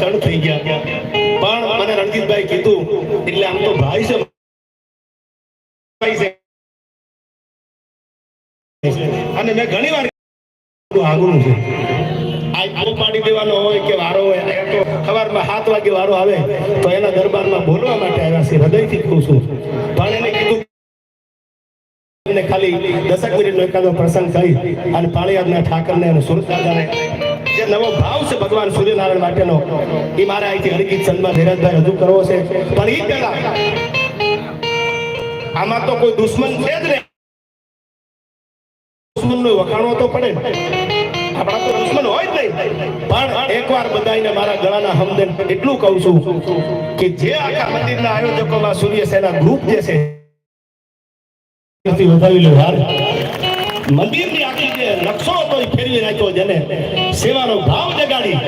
ત્રણ થઈ ગયા. પણ મને રણજીતભાઈ કીધું એટલે આમ તો ભાઈ છે ભાઈ છે. અને મેં ઘણી વાર આગળનું છે. પાડી દેવાનો હોય કે વારો હોય તો સવારમાં સાત વાગે વારો આવે, તો એના દરબારમાં બોલવા માટે આવ્યા છે હૃદયથી કહું છું. પણ એને કીધું, એમને ખાલી દસક મિનિટનો એકાદો પ્રસંગ થઈ અને પાળિયાદના ઠાકરને અને સુરતદાદાને. જે નવો ભાવ છે ભગવાન સૂર્યનારાયણ માટેનો, એ મારે અહીંથી હરિગીત સંતમાં ધીરજભાઈ રજૂ કરવો છે. પણ એ પહેલા, આમાં તો કોઈ દુશ્મન છે જ નહીં. પડે. આપણા તો દુશ્મન હોય જ નહીં. પણ એકવાર બધાને મારા ગળાના હમદેન એટલું કહું છું કે જે આખા મંદિરના આયોજકોમાં સૂર્ય સેના ગ્રુપ જે છે વધાવી લો યાર. મંદિરની આખી જે નકશો હતો ફેરવી નાખ્યો જેને સેવાનો ભાવ જગાડી.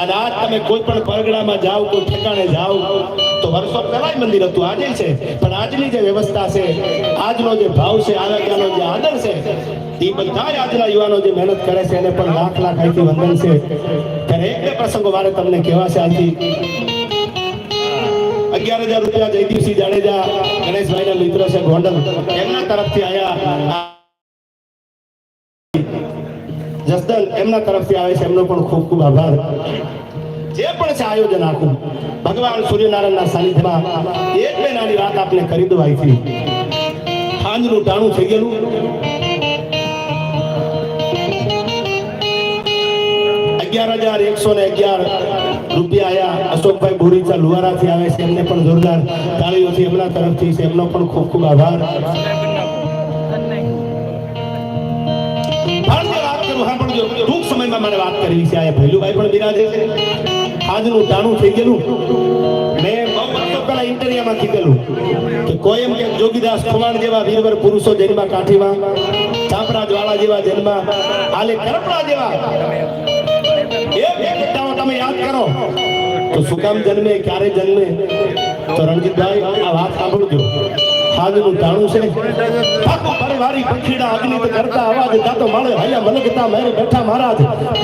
અને આજ તમે કોઈ પણ પરગડામાં જાઓ, કોઈ ઠેકાણે જાઓ તો વર્ષો પહેલા મંદિર હતું, આજે છે. પણ આજની જે વ્યવસ્થા છે, આજનો જે ભાવ છે આરોગ્યનો જે આદર છે, એ બધા આજના યુવાનો જે મહેનત કરે છે, એને પણ લાખ લાખ અહીંથી વંદન છે. ત્યારે એક બે પ્રસંગો મારે તમને કહેવા છે આજથી. અગિયાર હજાર રૂપિયા જયદીપસિંહ જાડેજા, ગણેશભાઈના મિત્ર છે ગોંડલ. એમના તરફથી આયા જસદન એમના તરફથી આવે છે, એમનો પણ ખૂબ ખૂબ આભાર. જે પણ છે આયોજન આખું, ભગવાન સૂર્યનારાયણના સાનિધ્યમાં એક બે નાની વાત આપને કરી દો અહીંથી ખાંજનું ટાણું થઈ ગયેલું. અગિયાર હજાર એકસો ને અગિયાર રૂપિયા આયા. અશોકભાઈ બોરીચા લુવારાથી આવે છે. એમને પણ જોરદાર તાળીઓથી એમના તરફથી છે. એમનો પણ ખૂબ ખૂબ આભાર. ટૂંક સમયમાં મને વાત કરવી છે. આ ભૈલુભાઈ પણ બિરાજે છે. આજનું ટાણું થઈ ગયેલું. મેં પહેલા ઇન્ટરવ્યુમાં કીધેલું કે કોઈ જોગીદાસ ખુમાણ જેવા વીરવર પુરુષો જન્મા કાઠીમાં ચાપડા જ્વાળા જેવા જન્મા, આલે કરપડા જેવા. એક તમે યાદ કરો. તો શું જન્મે, ક્યારે જન્મે? તો રણજીતભાઈ, આ વાત સાંભળજો. હાજનું ટાણું છે. ઠાકોર પરવારી પંખીડા અગ્નિત કરતા અવાજ ગાતો માળે હૈયા મલકતા મેરે બેઠા મહારાજ.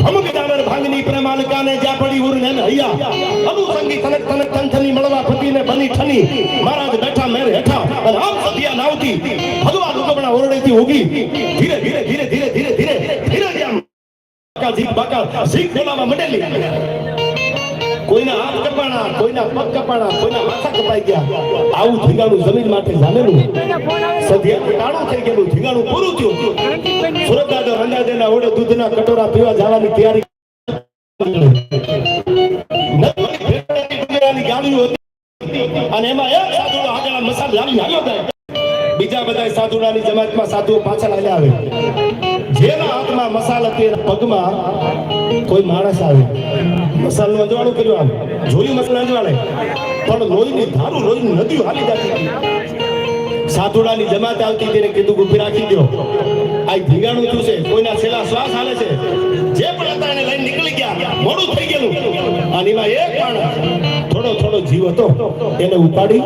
અમુક દાવર ભાંગની પ્રેમાલકાને જ્યાં પડી ઉર ને હૈયા. અનુ સંગી તનક તનક તંથની મળવા પતિને બની ઠની. મહારાજ બેઠા મેરે હેઠા અને આમ સભ્યા નાવતી. ભગવાન ઉગમણા ઓરડેથી ઉગી. ધીરે ધીરે ધીરે ધીરે ધીરે ધીરે ધીરે જેમ બાકા ઝીક બાકા ઝીક બોલાવા મંડેલી. કોઈના હાથ કોઈના પગ કપાણા, કોઈના માથા કપાઈ ગયા. આવું ધીંગાણું જમીન માટે જામેલું. સધિયાનું ટાણું થઈ ગયેલું, ધીંગાણું પૂરું થયું. સુરત દાદા રંગાદેના ઓડે દૂધના કટોરા પીવા જવાની તૈયારી અને એમાં સાધુડાની જમાતમાં સાધુઓ પાછળ હાલ્યા આવે. જેના હાથમાં મસાલ હતી એના પગમાં કોઈ માણસ આવે. મસાલનું અંજવાળું કર્યું આમ. જોયું મસાલ અંજવાળે? પણ લોહીની ધારું લોહીની નદીઓ હાલી જતી સાધુડાની જમાત આવતી તેને કીધું, ઊભી રાખી દો આ ભીગાણું થયું છે. કોઈના છેલ્લા શ્વાસ હાલે છે. જે પણ હતા એને લઈને નીકળી ગયા. મોડું થઈ ગયેલું. અને એમાં એક પણ થોડો થોડો જીવ હતો. એને ઉપાડી,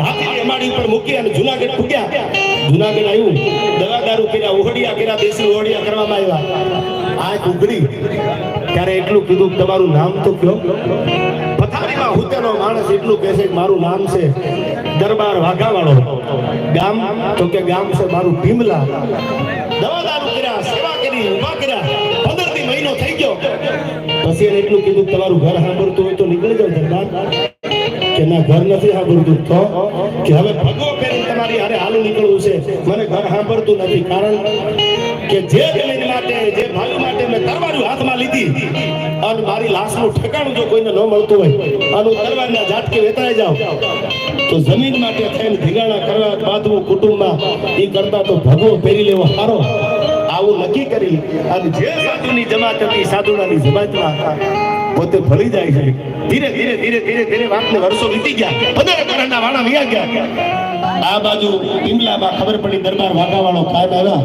હાથી અમાડી ઉપર મૂકી અને જુનાગઢ પૂગ્યા. જુનાગઢ આવ્યું દવા દારૂ કર્યા ઓહડિયા કર્યા દેશી ઓહડિયા કરવામાં આવ્યા. આંખ ઉઘડી ત્યારે એટલું કીધું તમારું નામ તો કયો? પથારીમાં હુતેનો માણસ એટલું કહે છે કે મારું નામ છે દરબાર વાઘાવાળો. ગામ, તો કે ગામ છે મારું ભીમલા. દવા દારૂ કર્યા, સેવા કરી, ઊભા કર્યા. પંદરથી મહિનો થઈ ગયો. પછી એને એટલું કીધું તમારું ઘર સાંભળતું હોય તો નીકળી જાવ દરબાર. કે ના, ઘર નથી સાંભળતું. તો કે હવે ભગવો પહેરીને તમારી હારે હાલું નીકળવું છે. મને ઘર સાંભળતું નથી. કારણ કે જે જમીન માટે, જે ભાઈ માટે મેં તરવારું હાથમાં લીધી અને મારી લાશનું ઠેકાણું જો કોઈને ન મળતું હોય, અને હું તલવારના ઝાટકે વેતરાઈ જાઉં, તો જમીન માટે થઈને ધીગાણા કરવા બાંધવું કુટુંબમાં એ કરતા તો ભગવો પહેરી લેવો સારો આવું નક્કી કરી અને જે સાધુની જમાત હતી સાધુડાની જમાતમાં પોતે ભળી જાય છે. ધીરે ધીરે ધીરે ધીરે ધીરે વાતને વર્ષો વીતી ગયા. પંદર કરોડના વાણા વ્યા ગયા. આ બાજુ પિંગલામાં ખબર પડી દરબાર વાઘાવાળો કાયમ આવ્યા.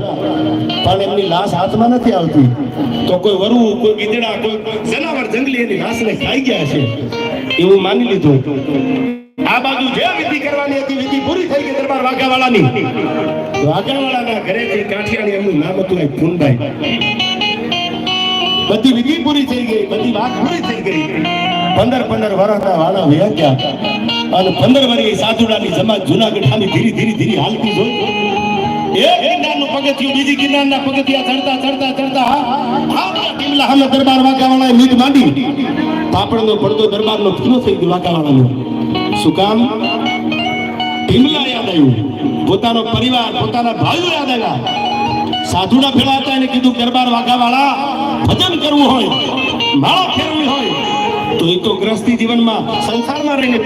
પણ એમની લાશ હાથમાં નથી આવતી. તો કોઈ વરુ, કોઈ ગીદડા કોઈ જનાવર જંગલી એની લાશને ખાઈ ગયા છે. એવું માની લીધું. આ બાજુ જે વિધિ કરવાની હતી, વિધિ પૂરી થઈ ગઈ દરબાર વાઘાવાળાની. વાઘાવાળાના ઘરેથી કાઠિયાણી એમનું નામ હતું એ ફૂનભાઈ બધી વિધિ પૂરી થઈ ગઈ, બધી વાત પૂરી થઈ ગઈ. પંદર પંદર વર્ષના વાળા વયા ગયા. અને પંદર વર્ષે સાધુડાની જમાત જુનાગઢાની ધીરે ધીરે ધીરે હાલતી જોઈ. એક ગિરનારનું પગથિયું, બીજી પગથિયા ચડતા ચડતા ચડતા, હા. ટીમલા સામે દરબાર વાઘાવાળાએ મીટ માંડી. પાપડનો પડદો દરબારનો પૂરો થઈ ગયો વાઘાવાળાનો શું કામ? ટીમલા યાદ આવ્યું. પોતાનો પરિવાર, પોતાના ભાઈઓ યાદ આવ્યા. સાધુડા ભેળા હતા એને કીધું, દરબાર વાઘાવાળા ભજન કરવું હોય, માળા ફેરવી હોય, તો એ તો ગ્રસ્તી જીવનમાં સંસારમાં રહીને